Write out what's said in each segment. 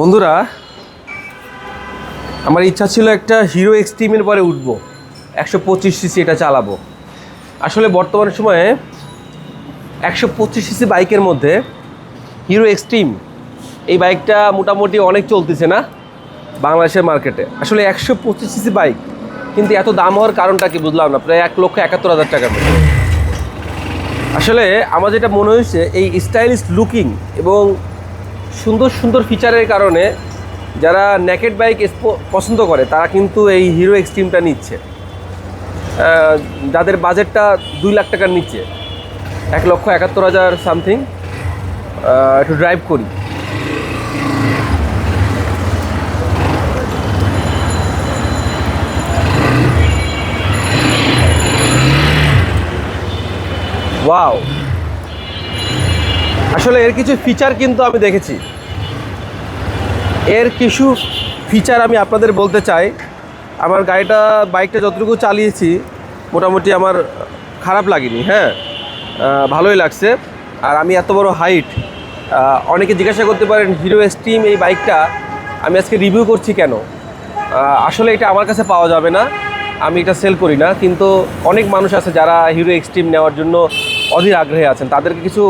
বন্ধুরা, আমার ইচ্ছা ছিল একটা হিরো এক্সট্রিমের পরে উঠবো। একশো পঁচিশ সিসি এটা চালাবো। আসলে বর্তমান সময়ে একশো পঁচিশ সিসি বাইকের মধ্যে হিরো এক্সট্রিম এই বাইকটা মোটামুটি অনেক চলতেছে না বাংলাদেশের মার্কেটে। আসলে একশো পঁচিশ সিসি বাইক, কিন্তু এত দাম হওয়ার কারণটা কি বুঝলাম না, প্রায় এক লক্ষ একাত্তর হাজার টাকার মতো। আসলে আমার যেটা মনে হয়েছে, এই স্টাইলিশ লুকিং এবং সুন্দর সুন্দর ফিচারের কারণে যারা নেকেড বাইক পছন্দ করে, তারা কিন্তু এই হিরো এক্সট্রিমটা নিচ্ছে। যাদের বাজেটটা দুই লাখ টাকার নিচে, এক লক্ষ একাত্তর হাজার সামথিং একটু ড্রাইভ করি। ওয়াও আসলে এর কিছু ফিচার কিন্তু আমি দেখেছি। এর কিছু ফিচার আমি আপনাদের বলতে চাই। আমার গাড়িটা, বাইকটা যতটুকু চালিয়েছি, মোটামুটি আমার খারাপ লাগেনি হ্যাঁ? ভালোই লাগছে। আর আমি এত বড় হাইট অনেকে জিজ্ঞাসা করতে পারেন হিরো এক্সট্রিম এই বাইকটা আমি আজকে রিভিউ করছি কেন? আসলে এটা আমার কাছে পাওয়া যাবে না। আমি এটা সেল করি না, কিন্তু অনেক মানুষ আছে যারা হিরো এক্সট্রিম নেওয়ার জন্য অধীর আগ্রহে আছেন। তাদেরকে কিছু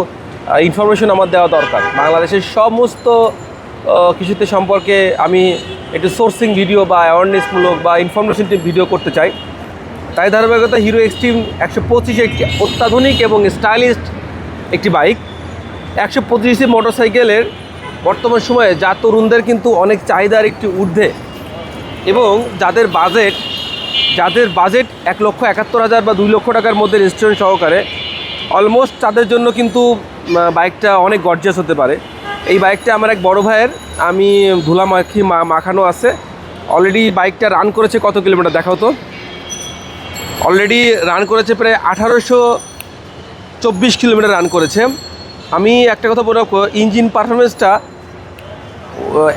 ইনফরমেশন আমার দেওয়া দরকার। বাংলাদেশের সমস্ত কিছুতে সম্পর্কে আমি একটু সোর্সিং ভিডিও বা অ্যাওয়ারনেসমূলক বা ইনফরমেশন ভিডিও করতে চাই। তাই ধারাবাহিকতা হিরো এক্সট্রিম একশো পঁচিশে একটি অত্যাধুনিক এবং স্টাইলিশ একটি বাইক একশো পঁচিশি মোটরসাইকেলের বর্তমান সময়ে যা তরুণদের কিন্তু অনেক চাহিদার একটি ঊর্ধ্বে এবং যাদের বাজেট যাদের বাজেট এক লক্ষ একাত্তর হাজার বা দুই লক্ষ টাকার মধ্যে রেস্টুরেন্ট সহকারে অলমোস্ট তাদের জন্য কিন্তু বাইকটা অনেক গর্জিয়াস হতে পারে। এই বাইকটা আমার এক বড় ভাইয়ের, আমি ধুলা মাখি মাখানো আছে। অলরেডি বাইকটা রান করেছে কত কিলোমিটার? দেখাও তো। অলরেডি রান করেছে প্রায় আঠারোশো চব্বিশ কিলোমিটার রান করেছে। আমি একটা কথা বলে ইঞ্জিন পারফরমেন্সটা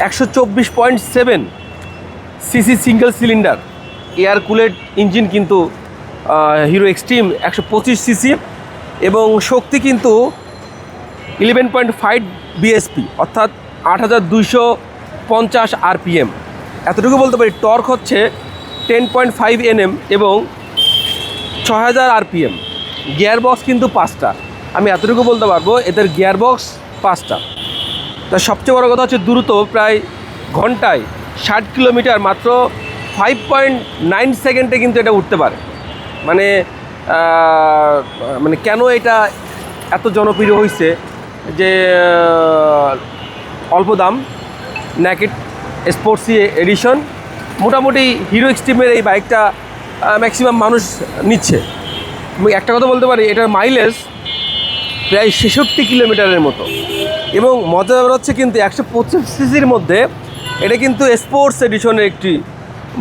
একশো চব্বিশ point seven CC single cylinder air cooled engine কিন্তু হিরো এক্সট্রিম একশো পঁচিশ সিসি এবং শক্তি কিন্তু ইলেভেন পয়েন্ট ফাইভ বিএসপি অর্থাৎ আট হাজার দুইশো পঞ্চাশ আরপিএম এতটুকু বলতে পারি, টর্ক হচ্ছে টেন পয়েন্ট ফাইভ এনএম এবং ছ হাজার আরপিএম গিয়ার বক্স কিন্তু পাঁচটা। আমি এতটুকু বলতে পারব, এদের গিয়ার বক্স পাঁচটা। তার সবচেয়ে বড় কথা হচ্ছে, দ্রুত প্রায় ঘন্টায় ষাট কিলোমিটার মাত্র ফাইভ পয়েন্ট নাইন সেকেন্ডে কিন্তু এটা উঠতে পারে। মানে মানে কেন এটা এত জনপ্রিয় হয়েছে যে অল্প দাম ন্যাকেট স্পোর্টসি এডিশন মোটামুটি হিরো এক্সট্রিমের এই বাইকটা ম্যাক্সিমাম মানুষ নিচ্ছে। একটা কথা বলতে পারি, এটার মাইলেজ প্রায় ছেষট্টি কিলোমিটারের মতো। এবং মজার ব্যাপার হচ্ছে কিন্তু একশো পঁচিশ সিসির মধ্যে এটা কিন্তু স্পোর্টস এডিশনের একটি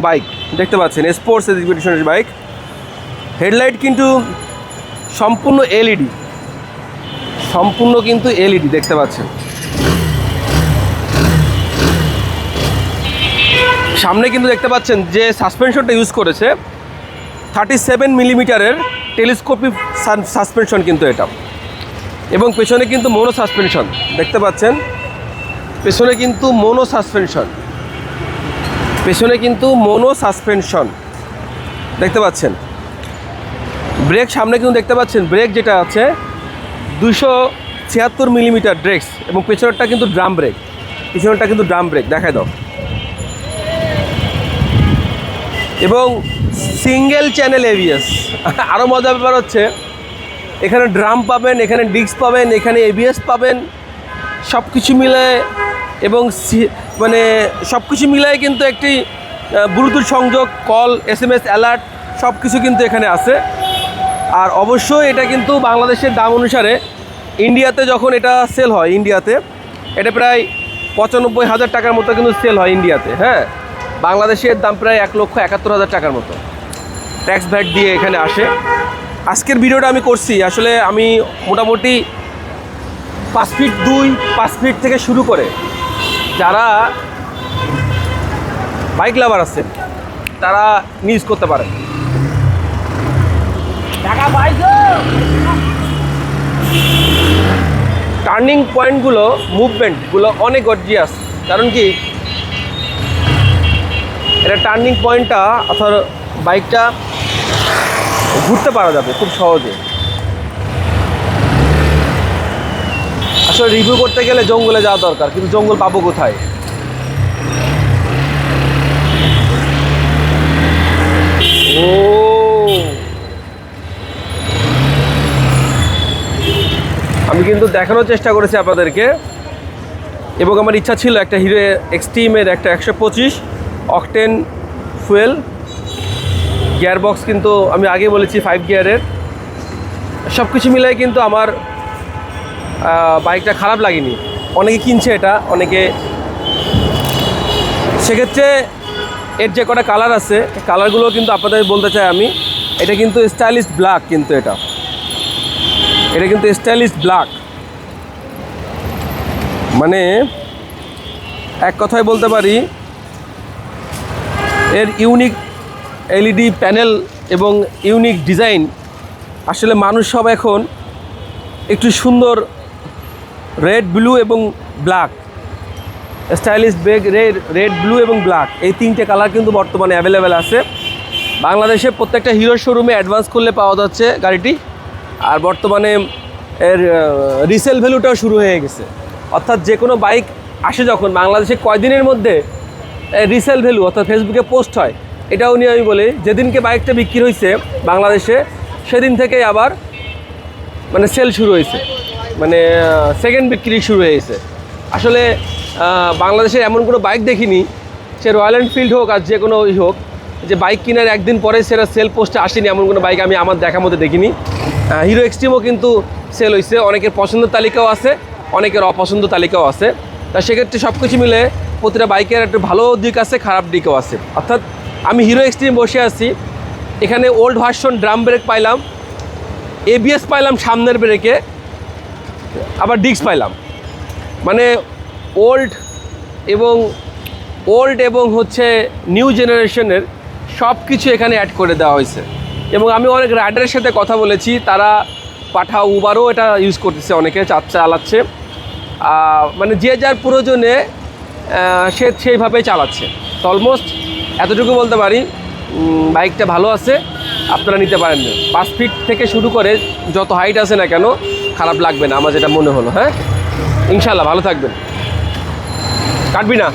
বাইক দেখতে পাচ্ছেন স্পোর্টস এডিশনের বাইক হেডলাইট কিন্তু সম্পূর্ণ এলইডি সম্পূর্ণ কিন্তু এলইডি, দেখতে পাচ্ছেন। সামনে কিন্তু দেখতে পাচ্ছেন যে সাসপেনশনটা ইউজ করেছে, থার্টি সেভেন মিলিমিটারের টেলিস্কোপিক সাসপেনশন কিন্তু এটা। এবং পেছনে কিন্তু মোনো সাসপেনশন, দেখতে পাচ্ছেন? পেছনে কিন্তু মোনো সাসপেনশন। পেছনে কিন্তু মোনো সাসপেনশন, দেখতে পাচ্ছেন? ব্রেক সামনে কিন্তু দেখতে পাচ্ছেন, ব্রেক যেটা আছে দুশো ছিয়াত্তর মিলিমিটার ড্রেক্স এবং পেছনেরটা কিন্তু ড্রাম ব্রেক, পেছনেরটা কিন্তু ড্রাম ব্রেক দেখায় দাও। এবং সিঙ্গেল চ্যানেল এবিএস। আরও মজার ব্যাপার হচ্ছে, এখানে ড্রাম পাবেন, এখানে ডিস্ক পাবেন, এখানে এবিএস পাবেন সব কিছু মিলে এবং মানে সব কিছু মিলাই কিন্তু একটি ব্লুটুথ সংযোগ, call S M S alert সব কিছু কিন্তু এখানে আছে। আর অবশ্যই এটা কিন্তু বাংলাদেশের দাম অনুসারে ইন্ডিয়াতে যখন এটা সেল হয়, ইন্ডিয়াতে, এটা প্রায় পঁচানব্বই হাজার টাকার মতো কিন্তু সেল হয় ইন্ডিয়াতে হ্যাঁ? বাংলাদেশের দাম প্রায় এক লক্ষ একাত্তর হাজার টাকার মতো। ট্যাক্স ভ্যাট দিয়ে এখানে আসে। আজকের ভিডিওটা আমি করছি। আসলে আমি মোটামুটি পাঁচ ফিট দুই, পাঁচ ফিট থেকে শুরু করে যারা বাইক লাভার আছে তারা নিউজ করতে পারেন। টার্নিং পয়েন্টগুলো মুভমেন্টগুলো অনেক গর্জিয়াস। কারণ কি? এটা টার্নিং পয়েন্টটা অর্থাৎ বাইকটা ঘুরতে পারা যাবে খুব সহজে। আসলে রিভিউ করতে গেলে জঙ্গলে যাওয়া দরকার, কিন্তু জঙ্গল পাবো কোথায়? ও আমি কিন্তু দেখানোর চেষ্টা করেছি আপনাদেরকে। এবং আমার ইচ্ছা ছিল একটা হিরো এক্সট্রিমের একটা একশো পঁচিশ অকটেন ফুয়েল। গিয়ার বক্স কিন্তু আমি আগে বলেছি ফাইভ গিয়ারের। সব কিছু মিলাই কিন্তু আমার বাইকটা খারাপ লাগেনি। অনেকে কিনছে এটা, অনেকে সেক্ষেত্রে এর যে কটা কালার আছে কালারগুলো কিন্তু আপনাদের বলতে চাই আমি। এটা কিন্তু স্টাইলিশ ব্ল্যাক কিন্তু এটা। এটা কিন্তু স্টাইলিশ ব্ল্যাক মানে এক কথায় বলতে পারি, এর ইউনিক এলইডি প্যানেল এবং ইউনিক ডিজাইন আসলে মানুষ সব এখন একটু সুন্দর রেড ব্লু এবং ব্ল্যাক স্টাইলিশ বেগ রেড রেড ব্লু এবং ব্ল্যাক এই তিনটে কালার কিন্তু বর্তমানে অ্যাভেলেবেল আছে। বাংলাদেশে প্রত্যেকটা হিরো শোরুমে অ্যাডভান্স করলে পাওয়া যাচ্ছে গাড়িটি। আর বর্তমানে এর রিসেল ভ্যালুটাও শুরু হয়ে গেছে। অর্থাৎ যে কোনো বাইক আসে যখন, বাংলাদেশে কয়দিনের মধ্যে রিসেল ভ্যালু অর্থাৎ ফেসবুকে পোস্ট হয়, এটাও নিয়ে আমি বলি, যেদিনকে বাইকটা বিক্রি হয়েছে বাংলাদেশে, সেদিন থেকেই আবার মানে সেল শুরু হয়েছে মানে সেকেন্ড বিক্রি শুরু হয়েছে আসলে বাংলাদেশে এমন কোনো বাইক দেখিনি, সে রয়্যাল এনফিল্ড হোক আর যে কোনো হোক যে বাইক কেনার একদিন পরে সেটা সেল পোস্টে আসেনি, এমন কোনো বাইক আমি আমার দেখার মধ্যে দেখিনি। হিরো এক্সট্রিমও কিন্তু সেল হয়েছে অনেকের পছন্দের তালিকাও আছে, অনেকের অপছন্দ তালিকাও আছে। তা সেক্ষেত্রে সব কিছু মিলে প্রতিটা বাইকের একটা ভালো দিক আছে, খারাপ দিকও আছে। অর্থাৎ আমি হিরো এক্সট্রিম বসে আছি, এখানে ওল্ড ভার্সন ড্রাম ব্রেক পাইলাম এবিএস পাইলাম সামনের ব্রেকে আবার ডিস্ক পাইলাম। মানে ওল্ড এবং ওল্ড এবং হচ্ছে নিউ জেনারেশনের সব কিছু এখানে অ্যাড করে দেওয়া হয়েছে। এবং আমি অনেক রাইডারের সাথে কথা বলেছি, তারা পাঠা উবারও এটা ইউজ করতেছে অনেকে চা চালাচ্ছে। মানে যে যার প্রয়োজনে সে সেইভাবেই চালাচ্ছে। অলমোস্ট এতটুকু বলতে পারি বাইকটা ভালো আছে, আপনারা নিতে পারেন পাঁচ ফিট থেকে শুরু করে যত হাইট আছে না কেন, খারাপ লাগবে না, আমার যেটা মনে হলো হ্যাঁ? ইনশাল্লাহ ভালো থাকবেন। কাটবি না?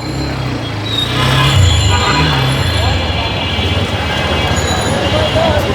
Oh!